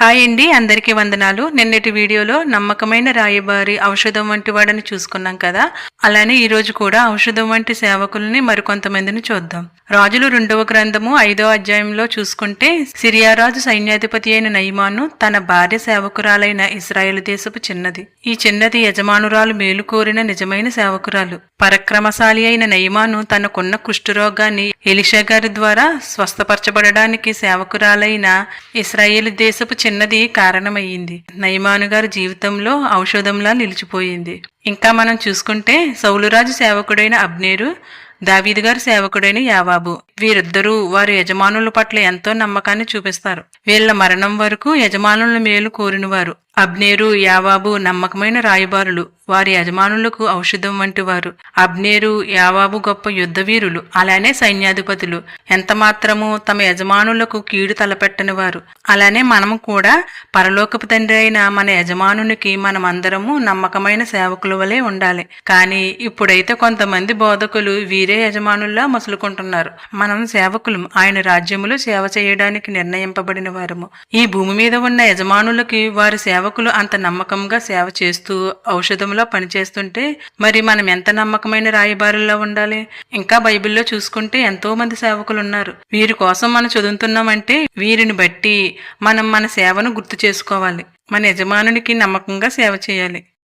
Hi అండి అందరికీ వందనాలు. నిన్నటి వీడియోలో నమ్మకమైన రాయబారి ఔషధం వంటి వాడని చూసుకున్నాం కదా. అలానే ఈ రోజు కూడా ఔషధం వంటి సేవకుల్ని మరికొంతమందిని చూద్దాం. రాజులు రెండవ గ్రంథము ఐదో అధ్యాయంలో చూసుకుంటే సిరియారాజు సైన్యాధిపతి అయిన నయమాను తన భార్య సేవకురాలైన ఇస్రాయేల్ దేశపు చిన్నది. ఈ చిన్నది యజమానురాలు మేలు కోరిన నిజమైన సేవకురాలు. పరక్రమశాలి అయిన నయమాను తనకున్న కుష్ఠరోగాన్ని ఎలిషా గారి ద్వారా స్వస్థపరచబడడానికి సేవకురాలైన ఇస్రాయేల్ దేశపు చిన్నది కారణమయ్యింది. నయమాను గారి జీవితంలో ఔషధంలా నిలిచిపోయింది. ఇంకా మనం చూసుకుంటే సౌలురాజు సేవకుడైన అబ్నేరు దావీదు గారి సేవకుడైన యావాబు. వీరిద్దరూ వారి యజమానుల పట్ల ఎంతో నమ్మకాన్ని చూపిస్తారు. వీళ్ళ మరణం వరకు యజమానుల మేలు కోరినవారు. అబ్నేరు యావాబు నమ్మకమైన రాయబారులు. వారి యజమానులకు ఔషధం వంటి వారు. అబ్నేరు యావాబు గొప్ప యుద్ధవీరులు అలానే సైన్యాధిపతులు. ఎంత మాత్రము తమ యజమానులకు కీడు తలపెట్టని వారు. అలానే మనము కూడా పరలోకపు తండ్రి అయిన మన యజమానునికి మనమందరము నమ్మకమైన సేవకుల వలె ఉండాలి. కానీ ఇప్పుడైతే కొంతమంది బోధకులు వీరే యజమానుల్లా మసులుకుంటున్నారు. మనం సేవకులు. ఆయన రాజ్యములు సేవ చేయడానికి నిర్ణయింపబడిన వారము. ఈ భూమి మీద ఉన్న యజమానులకి వారి సేవ సేవకులు అంత నమ్మకంగా సేవ చేస్తూ ఔషధంలో పనిచేస్తుంటే మరి మనం ఎంత నమ్మకమైన రాయబారుల్లో ఉండాలి? ఇంకా బైబిల్లో చూసుకుంటే ఎంతో మంది సేవకులు ఉన్నారు. వీరి కోసం మనం చదువుతున్నామంటే వీరిని బట్టి మనం మన సేవను గుర్తు చేసుకోవాలి. మన యజమానునికి నమ్మకంగా సేవ చేయాలి.